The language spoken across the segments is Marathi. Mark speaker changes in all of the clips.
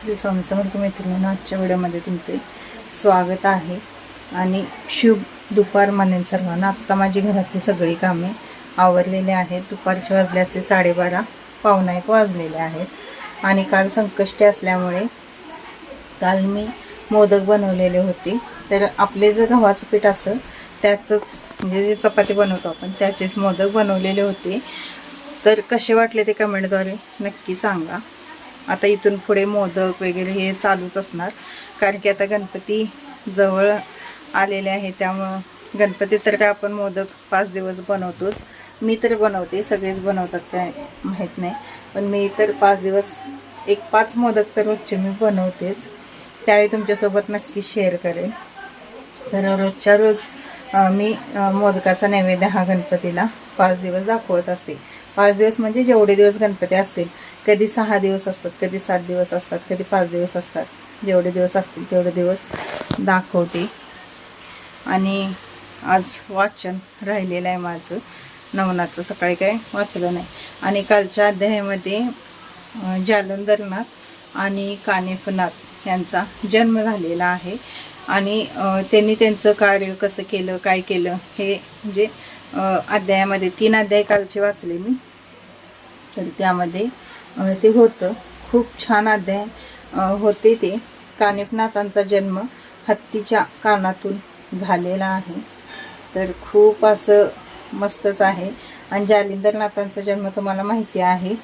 Speaker 1: श्री स्वामी समर्थ मैत्रिणींनो आजच्या व्हिडिओमध्ये तुमचे स्वागत आहे. आणि शुभ दुपार मानेन सर्वांना. आत्ता माझी घरातली सगळी कामे आवरलेली आहेत. दुपारचे वाजले असते साडेबारा पावणा एक वाजलेले आहेत. आणि काल संकष्टी असल्यामुळे काल मी मोदक बनवलेले होते. तर आपले जे गव्हाचं पीठ असतं त्याचंच म्हणजे जे चपाती बनवतो आपण त्याचेच मोदक बनवलेले होते. तर कसे वाटले ते कमेंटद्वारे नक्की सांगा. आता इथून पुढे मोदक वगैरे हे चालूच असणार. कारण की आता गणपती जवळ आलेले आहे त्यामुळं गणपती तर काय आपण मोदक पाच दिवस बनवतोच. मी तर बनवते सगळेच बनवतात काय माहीत नाही. पण मी तर पाच दिवस एक पाच मोदक तर रोजचे मी बनवतेच. त्यावेळी तुमच्यासोबत नक्की शेअर करेन. तर रोजच्या रोज मी मोदकाचा नैवेद्य हा गणपतीला पाच दिवस दाखवत असते. पाच दिवस म्हणजे जेवढे दिवस गणपती असतील कधी सहा दिवस असतात कधी सात दिवस असतात कधी पाच दिवस असतात. जेवढे दिवस असतील तेवढे दिवस दाखवते. आणि आज वाचन राहिलेलं आहे माझं. नवनाथचं सकाळी काय वाचलं नाही. आणि कालच्या अध्यायामध्ये जालंधरनाथ आणि कानेफनाथ यांचा जन्म झालेला आहे. आणि त्यांनी त्यांचं कार्य कसं केलं काय केलं हे म्हणजे अध्यायामध्ये तीन अध्याय कालचे वाचले मी. तर त्यामध्ये ते होतं. खूप छान अध्याय होते ते. कानिफनाथांचा जन्म हत्तीच्या कानातून झालेला आहे. तर खूप असं मस्तच आहे. आणि जालिंदरनाथांचा जन्म तुम्हाला माहिती आहे.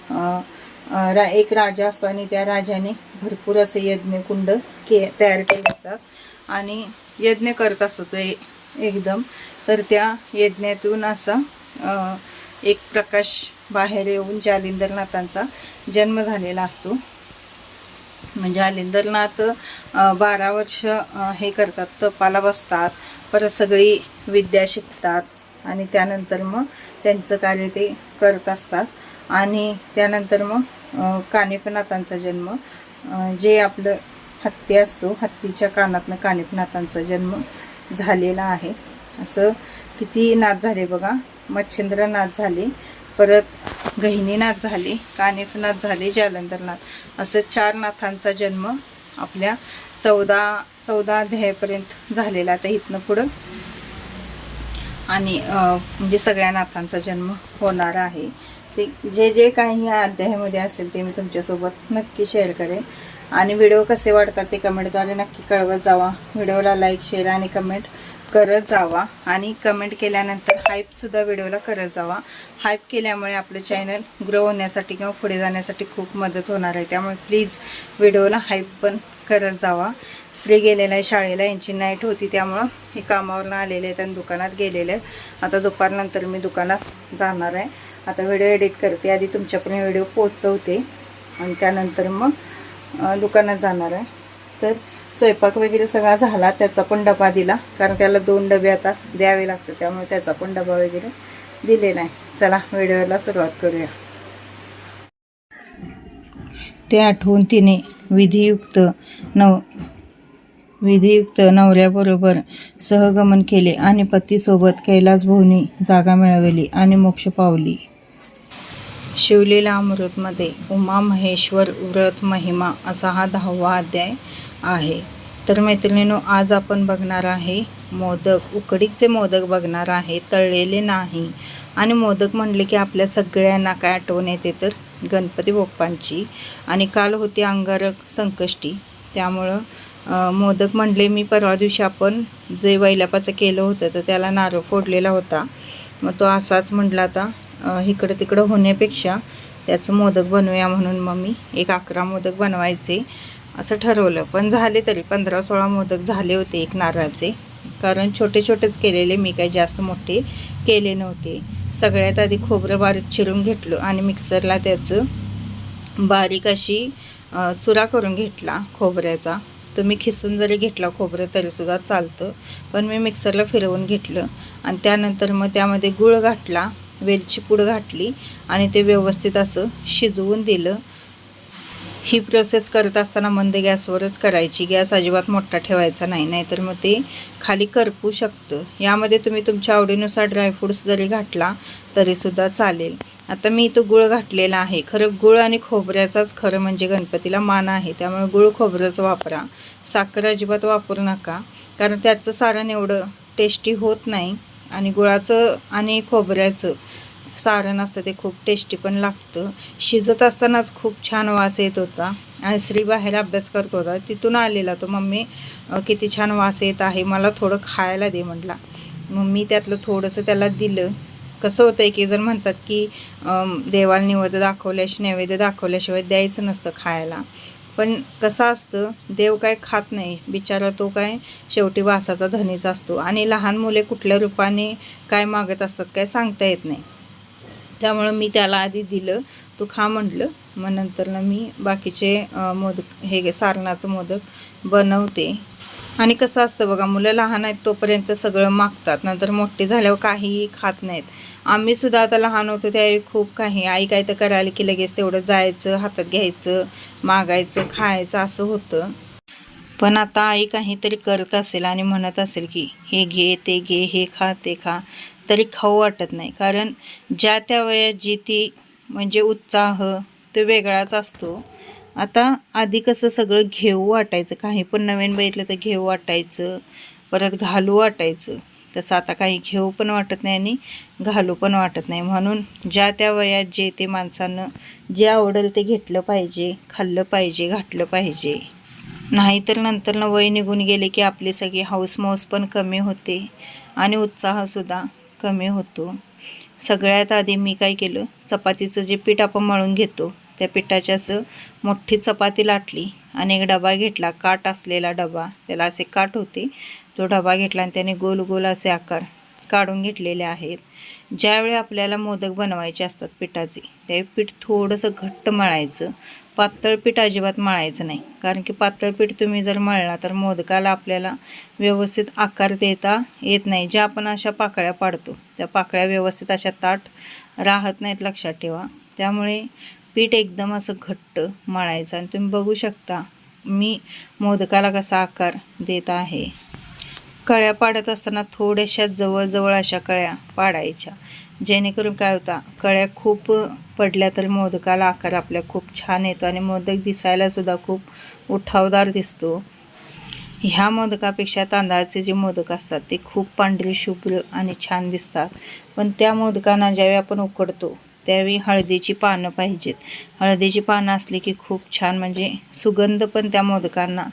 Speaker 1: रा एक राजा असतो आणि त्या राजाने भरपूर असे यज्ञकुंड के तयार केले असतात. आणि यज्ञ करत असतो तो एकदम. तर त्या यज्ञातून असा एक प्रकाश बाहेर येऊन जालिंदरनाथांचा जन्म झालेला असतो. म्हणजे अलिंदरनाथ बारा वर्ष हे करतात तपाला बसतात परत सगळी विद्या शिकतात आणि त्यानंतर मग त्यांचं कार्य ते करत असतात. आणि त्यानंतर मग कानेपनाथांचा जन्म जे आपलं हत्ती असतो हत्तीच्या कानातनं कानेपनाथांचा जन्म झालेला आहे. असं किती नाथ झाले बघा. मच्छिंद्रनाथ झाले. परत गहिनीनाथ झाले. कानिफनाथ झाले. जालंधरनाथ असं चार नाथांचा जन्म आपल्या चौदा चौदा अध्यायापर्यंत झालेला आता इथनं पुढं. आणि म्हणजे सगळ्या नाथांचा जन्म होणार आहे. ते जे जे काही या अध्यायामध्ये असेल ते मी तुमच्यासोबत नक्की शेअर करेन. आणि व्हिडिओ कसे वाटतात ते कमेंटद्वारे नक्की कळवत जावा. व्हिडिओला लाईक शेअर आणि कमेंट करत जावा. आणि कमेंट केल्यानंतर हाईपसुद्धा व्हिडिओला करत जावा. हाईप केल्यामुळे आपलं चॅनल ग्रो होण्यासाठी किंवा पुढे जाण्यासाठी खूप मदत होणार आहे. त्यामुळे प्लीज व्हिडिओला हाईप पण करत जावा. श्री गेलेला आहे शाळेला यांची नाईट होती त्यामुळं हे कामावरनं आलेले आहेत आणि दुकानात गेलेले आहेत. आता दुपारनंतर मी दुकानात जाणार आहे. आता व्हिडिओ एडिट करते. आधी तुमच्यापर्यंत व्हिडिओ पोचवते आणि त्यानंतर मग दुकानात जाणार आहे. तर स्वयंपाक वगैरे सगळा झाला त्याचा पण डबा दिला. कारण त्याला दोन डबे आता द्यावे लागतात त्यामुळे त्याचा पण डबा वगैरे दिलेला आहे. चला व्हिडिओला सुरुवात करूया. ते आठवून तिने विधियुक्त नव विधियुक्त नवऱ्याबरोबर सहगमन केले आणि पतीसोबत कैलासभोवनी जागा मिळवली आणि मोक्ष पावली. शिवलीला अमृतमध्ये उमा महेश्वर व्रत महिमा असा हा दहावा अध्याय आहे. तर मैत्रिणीनो आज आपण बघणार आहे मोदक उकडीचे मोदक बघणार आहे तळलेले नाही. आणि मोदक म्हणले की आपल्या सगळ्यांना काय आठवण येते तर गणपती बाप्पांची. आणि काल होती अंगारक संकष्टी. त्यामुळं मोदक म्हणले मी परवा दिवशी आपण जे वैलापाचं केलं होतं तर त्याला नारळ फोडलेला होता. मग तो असाच म्हटला आता इकडं तिकडं होण्यापेक्षा त्याचं मोदक बनवूया म्हणून मग मी. एक अकरा मोदक बनवायचे असं ठरवलं. पण झाले तरी पंधरा सोळा मोदक झाले होते एक नारळाचे. कारण छोटे छोटेच केलेले मी काही जास्त मोठे केले नव्हते. सगळ्यात आधी खोबरं बारीक चिरून घेतलं आणि मिक्सरला त्याचं बारीक अशी चुरा करून घेतला खोबऱ्याचा. तुम्ही खिसून जरी घेतला खोबरं तरीसुद्धा चालतं. पण मी मिक्सरला फिरवून घेतलं. आणि त्यानंतर मग त्यामध्ये गुळ घातला. वेलची पूड घातली आणि ते व्यवस्थित असं शिजवून दिलं. ही प्रोसेस करत असताना मंद गॅसवरच करायची. गॅस अजिबात मोठा ठेवायचा नाही नाहीतर मग ते खाली करपू शकतं. यामध्ये तुम्ही तुमच्या आवडीनुसार ड्रायफ्रूट्स जरी घातला तरीसुद्धा चालेल. आता मी इथं गुळ घातलेला आहे. खरं गुळ आणि खोबऱ्याचाच खरं म्हणजे गणपतीला मान आहे. त्यामुळे गुळ खोबऱ्याचं वापरा. साखर अजिबात वापरू नका. कारण त्याचं सारण एवढं टेस्टी होत नाही. आणि गुळाचं आणि खोबऱ्याचं सारण असतं ते खूप टेस्टी पण लागतं. शिजत असतानाच खूप छान वास येत होता. आणि श्री बाहेर अभ्यास करत होता. तिथून आलेला तो मम्मी किती छान वास येत आहे. मला थोडं खायला दे म्हटला. मग मी त्यातलं थोडंसं त्याला दिलं. कसं होतं की जर म्हणतात की देवाला निवेद्य दाखवल्याशी नैवेद्य दाखवल्याशिवाय द्यायचं नसतं खायला. पण कसं असतं देव काय खात नाही. बिचारा तो काय शेवटी वासाचा धनीच असतो. आणि लहान मुले कुठल्या रूपाने काय मागत असतात काय सांगता येत नाही. त्यामुळं मी त्याला आधी दिलं. तू खा म्हटलं. मग नंतर ना मी बाकीचे मोदक हे सारणाचं मोदक बनवते. आणि कसं असतं बघा मुलं लहान आहेत तोपर्यंत सगळं मागतात. नंतर मोठे झाल्यावर काहीही खात नाहीत. आम्ही सुद्धा आता लहान होतो त्यावेळी खूप काही. आई काय तर करायला की लगेच तेवढं जायचं हातात घ्यायचं मागायचं खायचं असं होतं. पण आता आई काहीतरी करत असेल आणि म्हणत असेल की हे घे ते घे हे खा ते खा. तरी खाऊ वाटत नाही. कारण ज्या त्या वयात जी ती म्हणजे उत्साह तो वेगळाच असतो. आता आधी कसं सगळं घेऊ वाटायचं. काही पण नवीन बघितलं तर घेऊ वाटायचं. परत घालू वाटायचं. तसं आता काही घेऊ पण वाटत नाही आणि घालू पण वाटत नाही. म्हणून ज्या त्या वयात जे ते माणसानं जे आवडेल ते घेतलं पाहिजे खाल्लं पाहिजे घातलं पाहिजे. नाहीतर नंतर वय निघून गेले की आपली सगळी हाऊसमाऊस पण कमी होते. आणि उत्साहसुद्धा कमी होतो. सगळ्यात आधी मी काय केलं चपातीचं जे पीठ आपण मळून घेतो त्या पिठाची असं मोठी चपाती लाटली आणि एक डबा घेतला काट असलेला डबा. त्याला असे काट होते. तो डबा घेतला आणि त्याने गोल गोल असे आकार काढून घेतलेले आहेत. ज्यावेळी आपल्याला मोदक बनवायचे असतात पिठाचे त्यावेळी पीठ थोडंसं घट्ट मळायचं. पातळ पीठ अजिबात मळायचं नाही. कारण की पातळ पीठ तुम्ही जर मळला तर मोदकाला आपल्याला व्यवस्थित आकार देता येत नाही. ज्या आपण अशा पाकळ्या पाडतो त्या पाकळ्या व्यवस्थित अशा ताट राहत नाहीत लक्षात ठेवा. त्यामुळे पीठ एकदम असं घट्ट मळायचं आणि तुम्ही बघू शकता मी मोदकाला कसा आकार देत आहे. कळ्या पाडत असताना थोड्याशा जवळजवळ अशा कळ्या पाडायच्या. जेणेकरून काय होता कळ्या खूप पडल्या तर मोदकाला आकार आपल्या खूप छान येतो आणि मोदक दिसायलासुद्धा खूप उठावदार दिसतो. ह्या मोदकापेक्षा तांदळाचे जे मोदक असतात ते खूप पांढरी शुभ्र आणि छान दिसतात. पण त्या मोदकांना ज्यावेळी आपण उकडतो त्यावेळी हळदीची पानं पाहिजेत. हळदीची पानं असली की खूप छान म्हणजे सुगंध पण त्या मोदकांना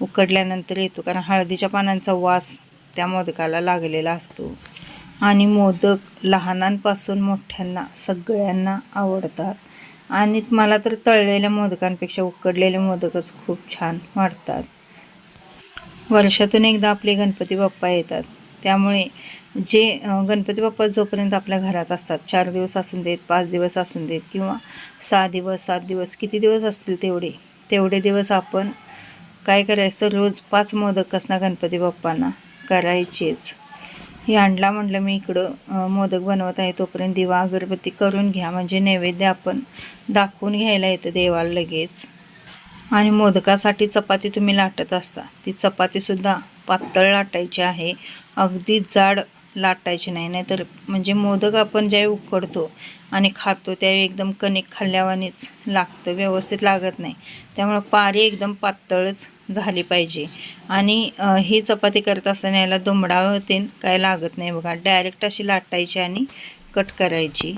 Speaker 1: उकडल्यानंतर येतो. कारण हळदीच्या पानांचा वास त्या मोदकाला लागलेला असतो. आणि मोदक लहानांपासून मोठ्यांना सगळ्यांना आवडतात. आणि मला तर तळलेल्या मोदकांपेक्षा उकडलेले मोदकच खूप छान वाटतात. वर्षातून एकदा आपले गणपती बाप्पा येतात. त्यामुळे जे गणपती बाप्पा जोपर्यंत आपल्या घरात असतात चार दिवस असून देत पाच दिवस असून देत किंवा सहा दिवस सात दिवस किती दिवस असतील तेवढे तेवढे दिवस आपण काय करायचं? रोज पाच मोदक असणार गणपती बाप्पांना करायचेच. हे आणला म्हटलं मी इकडं मोदक बनवत आहे तोपर्यंत दिवा अगरबत्ती करून घ्या. म्हणजे नैवेद्य आपण दाखवून घ्यायला येतं देवाला लगेच. आणि मोदकासाठी चपाती तुम्ही लाटत असता. ती चपातीसुद्धा पातळ लाटायची आहे. अगदी जाड लाटायचे नाही नाहीतर म्हणजे मोदक आपण ज्यावेळी उकडतो आणि खातो त्यावेळी एकदम कणिक खाल्ल्यावानीच लागतं व्यवस्थित लागत नाही. त्यामुळं पारी एकदम पातळच झाली पाहिजे. आणि ही चपाती करत असताना याला दुमडावं होते काय लागत नाही बघा. डायरेक्ट अशी लाटायची आणि कट करायची.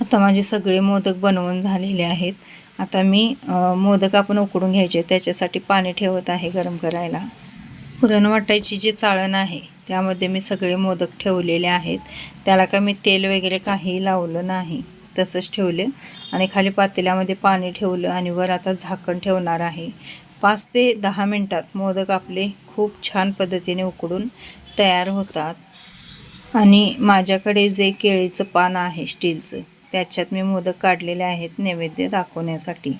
Speaker 1: आता माझे सगळे मोदक बनवून झालेले आहेत. आता मी मोदक आपण उकडून घ्यायचे त्याच्यासाठी पाणी ठेवत आहे गरम करायला. पुरण वाटायची जी चाळण आहे त्यामध्ये मी सगळे मोदक ठेवलेले आहेत. त्याला काय मी तेल वगैरे काही लावलं नाही. तसंच ठेवले. आणि खाली पातेल्यामध्ये पाणी ठेवलं आणि वर आता झाकण ठेवणार आहे. पाच ते दहा मिनटात मोदक आपले खूप छान पद्धतीने उकडून तयार होतात. आणि माझ्याकडे जे केळीचं पान आहे स्टीलचं त्याच्यात मी मोदक काढलेले आहेत नैवेद्य दाखवण्यासाठी.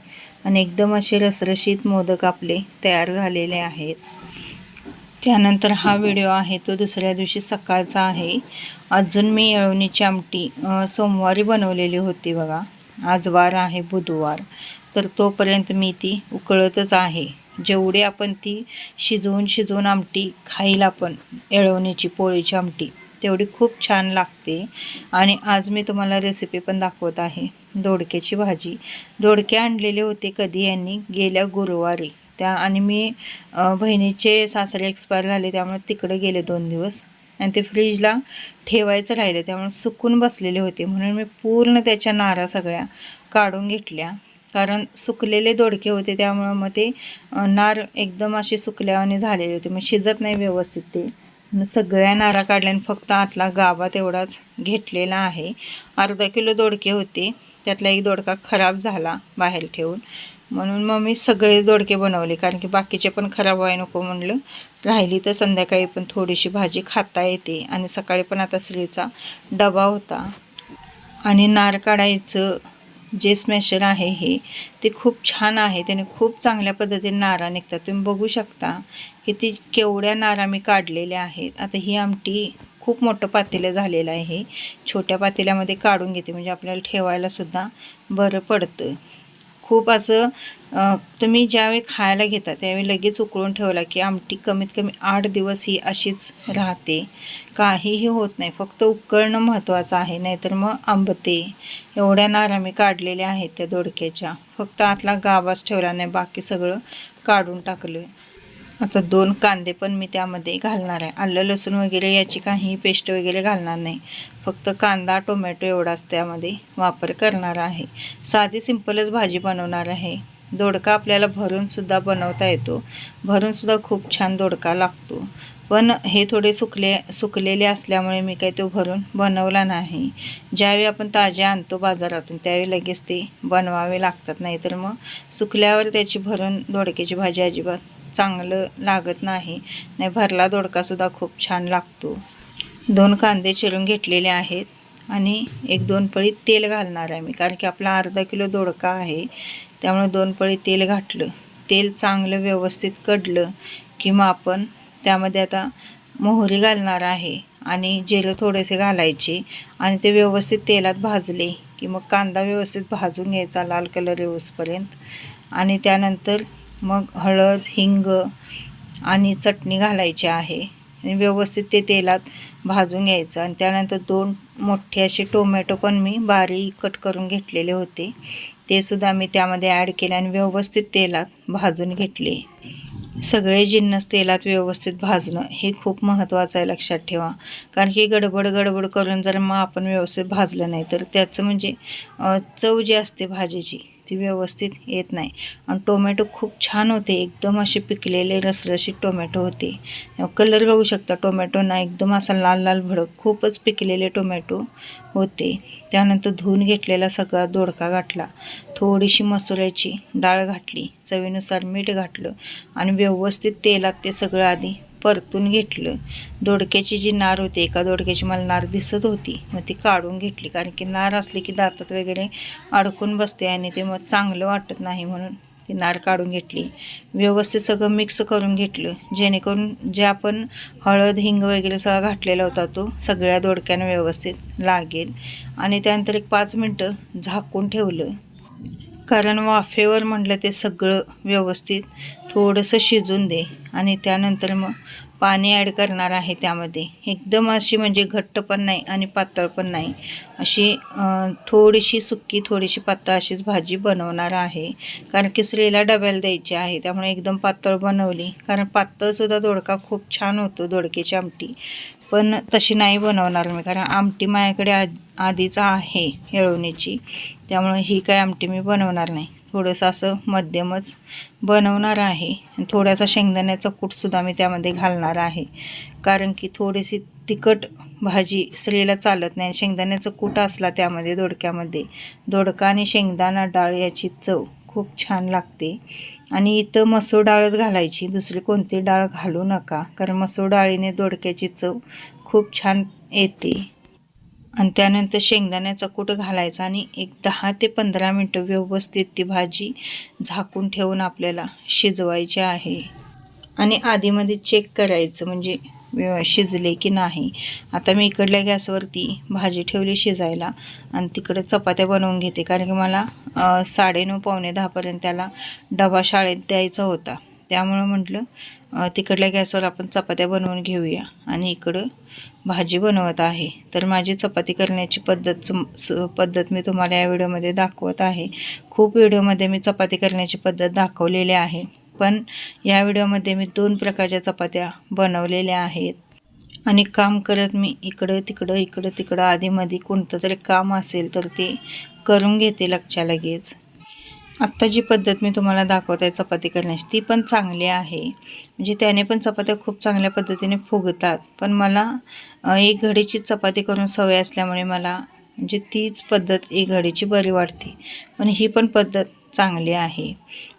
Speaker 1: आणि एकदम असे रसरशीत मोदक आपले तयार झालेले आहेत. त्यानंतर हा व्हिडिओ आहे तो दुसऱ्या दिवशी सकाळचा आहे. अजून मी येळवणीची आमटी सोमवारी बनवलेली होती बघा. आज वार आहे बुधवार. तर तोपर्यंत मी ती उकळतच आहे. जेवढी आपण ती शिजवून शिजवून आमटी खाईल आपण येळवणीची पोळीची आमटी तेवढी खूप छान लागते. आणि आज मी तुम्हाला रेसिपी पण दाखवत आहे. दोडक्याची भाजी. दोडके आणलेले होते कधी यांनी? गेल्या गुरुवारी. त्या आणि मी बहिणीचे सासरे एक्सपायर झाले त्यामुळे तिकडे गेले दोन दिवस. आणि ते फ्रीजला ठेवायचं राहिलं त्यामुळे सुकून बसलेले होते. म्हणून मी पूर्ण त्याच्या नारा सगळ्या काढून घेतल्या. कारण सुकलेले दोडके होते त्यामुळं मग ते नार एकदम असे सुकल्याने झालेले होते. मग शिजत नाही व्यवस्थित ते. सगळ्या नारा काढल्या आणि फक्त आतला गाभा तेवढाच घेतलेला आहे. अर्धा किलो दोडके होते. त्यातला एक दोडका खराब झाला बाहेर ठेवून. म्हणून मग मी सगळेच दोडके बनवले कारण की बाकीचे पण खराब व्हाय नको म्हणलं. राहिली तर संध्याकाळी पण थोडीशी भाजी खाता येते. आणि सकाळी पण आता सिलीचा डबा होता. आणि नार काढायचं जे स्मॅशर आहे हे ते खूप छान आहे. त्याने खूप चांगल्या पद्धतीने नारा निघतात. तुम्ही बघू शकता की ती केवढ्या नारा मी काढलेल्या आहेत. आता ही आमटी खूप मोठं पातेलं झालेलं आहे. छोट्या पातेल्यामध्ये काढून घेते. म्हणजे आपल्याला ठेवायलासुद्धा बरं पडतं. खूप असं तुम्ही ज्यावेळी खायला घेता त्यावेळी लगेच उकळून ठेवला की आमटी कमीत कमी आठ दिवस ही अशीच राहते. काहीही होत नाही. फक्त उकळणं महत्त्वाचं आहे. नाहीतर मग आंबते एवढ्या नारा मी काढलेल्या आहेत त्या दोडक्याच्या. फक्त आतला गावाच ठेवला नाही बाकी सगळं काढून टाकलं आता दोन कांदे पण मी त्यामध्ये घालणार आहे. आलं लसूण वगैरे याची काही पेस्ट वगैरे घालणार नाही. फक्त कांदा टोमॅटो एवढाच त्यामध्ये वापर करणार आहे. साधी सिंपलच भाजी बनवणार आहे. दोडका आपल्याला भरूनसुद्धा बनवता येतो. भरूनसुद्धा खूप छान दोडका लागतो. पण हे थोडे सुकले सुकलेले असल्यामुळे मी काही तो भरून बनवला नाही. ज्यावेळी आपण ताजे आणतो बाजारातून त्यावेळी लगेच ते बनवावे लागतात. नाहीतर मग सुकल्यावर त्याची भरून दोडक्याची भाजी अजिबात चांगलं लागत नाही. नाही भरला दोडकासुद्धा खूप छान लागतो. दोन कांदे चिरून घेतलेले आहेत आणि एक दोन पळी तेल घालणार आहे मी कारण की आपला अर्धा किलो दोडका आहे त्यामुळे दोन पळी तेल घातलं. तेल चांगलं व्यवस्थित कडलं की मग आपण त्यामध्ये आता मोहरी घालणार आहे आणि जिरं थोडेसे घालायचे आणि ते व्यवस्थित तेलात भाजले की मग कांदा व्यवस्थित भाजून घ्यायचा लाल कलर येऊसपर्यंत. आणि त्यानंतर मग हळद हिंग आणि चटणी घालायची आहे. आणि व्यवस्थित ते तेलात भाजून घ्यायचं. आणि त्यानंतर दोन मोठे असे टोमॅटो पण मी बारीक कट करून घेतलेले होते. ते सुद्धा मी त्यामध्ये ॲड केले आणि व्यवस्थित तेलात भाजून घेतले. सगळे जिन्नस तेलात व्यवस्थित भाजणं हे खूप महत्त्वाचं आहे लक्षात ठेवा. कारण की गडबड गडबड करून जर मग आपण व्यवस्थित भाजलं नाही तर त्याचं म्हणजे चव जी असते भाजीची ती व्यवस्थित येत नाही. आणि टोमॅटो खूप छान होते. एकदम असे पिकलेले रसरशीत टोमॅटो होते. कलर बघू शकता टोमॅटो ना एकदम असा लाल लाल भडक खूपच पिकलेले टोमॅटो होते. त्यानंतर धुवून घेतलेला सगळा दोडका घातला थोडीशी मसुऱ्याची डाळ घातली. चवीनुसार मीठ घातलं. आणि व्यवस्थित तेलात ते सगळं आधी परतून घेतलं. दोडक्याची जी नार होती एका दोडक्याची मला नार दिसत होती. मग ती काढून घेतली कारण की नार असली की दातात वगैरे अडकून बसते आणि ते मग चांगलं वाटत नाही म्हणून ती नार काढून घेतली. व्यवस्थित सगळं मिक्स करून घेतलं. जेणेकरून जे आपण हळद हिंग वगैरे सगळं घातलेला होता तो सगळ्या दोडक्यानं व्यवस्थित लागेल. आणि त्यानंतर एक पाच मिनटं झाकून ठेवलं. कारण वाफेवर म्हटलं ते सगळं व्यवस्थित थोडंसं शिजून दे. आणि त्यानंतर मग पाणी ॲड करणार आहे त्यामध्ये. एकदम अशी म्हणजे घट्ट पण नाही आणि पातळ पण नाही. अशी थोडीशी सुक्की थोडीशी पातळ अशीच भाजी बनवणार आहे. कारण की स्त्रीला डब्याला द्यायची आहे त्यामुळे एकदम पातळ बनवली. कारण पातळसुद्धा दोडका खूप छान होतो दोडकेची आमटी. पण तशी नाही बनवणार मी कारण आमटी माझ्याकडे आ आधीच आहे येळवणीची. त्यामुळे ही काय आमटी मी बनवणार नाही. थोडंसं असं मध्यमच बनवणार आहे. आणि थोडासा शेंगदाण्याचा कूटसुद्धा मी त्यामध्ये घालणार आहे. कारण की थोडीशी तिखट भाजी स्त्रीला चालत नाही. शेंगदाण्याचं कूट असला त्यामध्ये दोडक्यामध्ये. दोडका आणि शेंगदाणा डाळ याची चव खूप छान लागते. आणि इथं मसूर डाळच घालायची. दुसरी कोणती डाळ घालू नका. कारण मसूर डाळीने दोडक्याची चव खूप छान येते. आणि त्यानंतर शेंगदाण्याचा कूट घालायचा आणि एक दहा ते पंधरा मिनटं व्यवस्थित ती भाजी झाकून ठेवून आपल्याला शिजवायची आहे. आणि आधीमध्ये चेक करायचं. म्हणजे शिजले की नाही. आता मी इकडल्या गॅसवरती भाजी ठेवली शिजायला आणि तिकडे चपात्या बनवून घेते. कारण की मला साडेनऊ पावणे दहापर्यंत त्याला डबा शाळेत द्यायचा होता. त्यामुळं म्हटलं तिकडल्या गॅसवर आपण चपात्या बनवून घेऊया. आणि इकडं भाजी बनवत आहे. तर माझी चपाती करण्याची पद्धत सुम- स- पद्धत मी तुम्हाला या व्हिडिओमध्ये दाखवत आहे. खूप व्हिडिओमध्ये मी चपाती करण्याची पद्धत दाखवलेली आहे. पण या व्हिडिओमध्ये मी दोन प्रकारच्या चपात्या बनवलेल्या आहेत. आणि काम करत मी इकडं तिकडं इकडं तिकडं आधीमध्ये कोणतं तरी काम असेल तर ते करून घेते लक्षात लगेच. आत्ता जी पद्धत मी तुम्हाला दाखवत आहे चपाती करण्याची ती पण चांगली आहे. म्हणजे त्याने पण चपात्या खूप चांगल्या पद्धतीने फुगतात. पण मला एक घडीची चपाती करून सवय असल्यामुळे मला म्हणजे तीच पद्धत एक घडीची बरी वाटते. पण ही पण पद्धत चांगली आहे.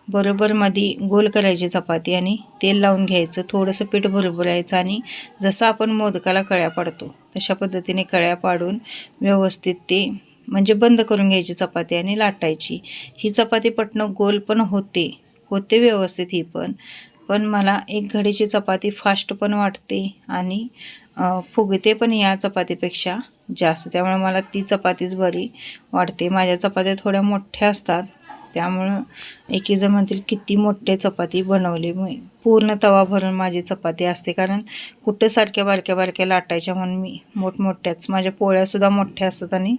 Speaker 1: बरोबर मध्ये गोल करायची चपाती आणि तेल लावून घ्यायचं थोडंसं पीठ भरभरायचं आणि जसं आपण मोदकाला कळ्या पाडतो तशा पद्धतीने कळ्या पाडून व्यवस्थित ते म्हणजे बंद करून घ्यायची चपाती आणि लाटायची. ही चपाती पटणं गोल पण होते होते व्यवस्थित ही पण. पण मला एक घडीची चपाती फास्ट पण वाटते आणि फुगते पण या चपातीपेक्षा जास्त. त्यामुळे मला ती चपातीच बरी वाटते. माझ्या चपात्या थोड्या मोठ्या असतात त्यामुळं एकी जण म्हणतील किती मोठे चपाती बनवली मी. पूर्ण तवा भरून माझी चपाती असते. कारण कुठं सारख्या बारक्या बारक्या लाटायच्या म्हणून मी मोठमोठ्याच माझ्या पोळ्यासुद्धा मोठ्या असतात आणि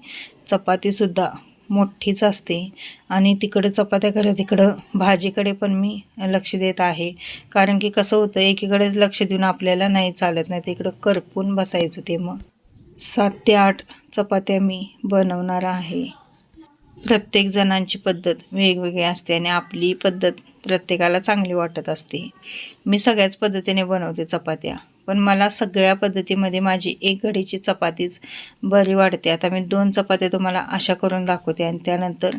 Speaker 1: चपातीसुद्धा मोठीच असते. आणि तिकडं चपात्या करत तिकडं भाजीकडे पण मी लक्ष देत आहे. कारण की कसं होतं एकीकडेच लक्ष देऊन आपल्याला नाही चालत नाही तिकडं करपून बसायचं ते मग. सात ते आठ चपात्या मी बनवणार आहे. प्रत्येक जणांची पद्धत वेगवेगळी असते आणि आपली पद्धत प्रत्येकाला चांगली वाटत असते. मी सगळ्याच पद्धतीने बनवते चपात्या. पण मला सगळ्या पद्धतीमध्ये माझी एक घडीची चपातीच बरी वाटते. आता मी दोन चपात्या तुम्हाला अशा करून दाखवते आणि त्यानंतर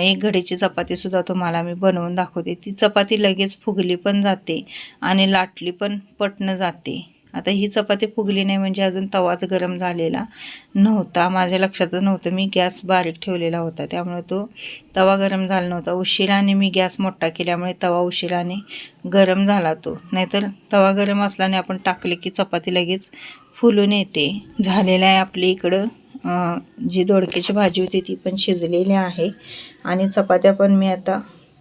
Speaker 1: एक घडीची चपातीसुद्धा तुम्हाला मी बनवून दाखवते. ती चपाती लगेच फुगली पण जाते आणि लाटली पण पटणं जाते. आता ही चपाती फुगली नाही म्हणजे अजून तवाच गरम झालेला नव्हता. माझ्या लक्षातच नव्हतं. मी गॅस बारीक ठेवलेला होता. त्यामुळे तो तवा गरम झाला नव्हता. उशिराने मी गॅस मोठा केल्यामुळे तवा उशिराने गरम झाला तो. नाहीतर तवा गरम असल्याने आपण टाकले की चपाती लगेच फुलून येते. झालेला आहे आपली इकडं. जी दोडक्याची भाजी होती ती पण शिजलेली आहे. आणि चपात्या पण मी आता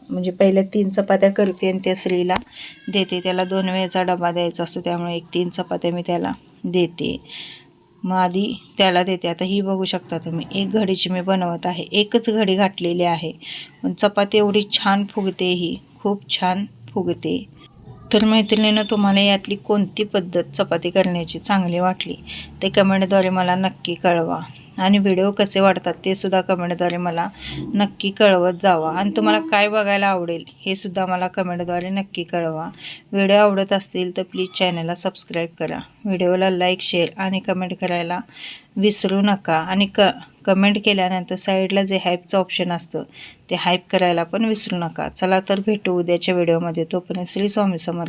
Speaker 1: म्हणजे पहिल्या तीन चपात्या करते आणि त्या स्त्रीला देते. त्याला दोन वेळेचा डबा द्यायचा असतो त्यामुळे एक तीन चपात्या मी त्याला देते. मग आधी त्याला देते. आता ही बघू शकता तुम्ही एक घडीची मी बनवत आहे. एकच घडी घातलेली आहे. पण चपाती एवढी छान फुगते ही खूप छान फुगते. तर मैत्रिणीनं तुम्हाला यातली कोणती पद्धत चपाती करण्याची चांगली वाटली? ते कमेंटद्वारे मला नक्की कळवा. आणि व्हिडिओ कसे वाटतात ते सुद्धा कमेंटद्वारे मला नक्की कळवत जावा. आणि तुम्हाला काय बघायला आवडेल हे सुद्धा मला कमेंटद्वारे नक्की कळवा. व्हिडिओ आवडत असतील तर प्लीज चॅनलला सबस्क्राईब करा. व्हिडिओला लाईक शेअर आणि कमेंट करायला विसरू नका. आणि क कमेंट केल्यानंतर साईडला जे हाईपचं ऑप्शन असतं ते हाईप करायला पण विसरू नका. चला तर भेटू उद्याच्या व्हिडिओमध्ये तोपर्यंत श्री स्वामी समर्थ.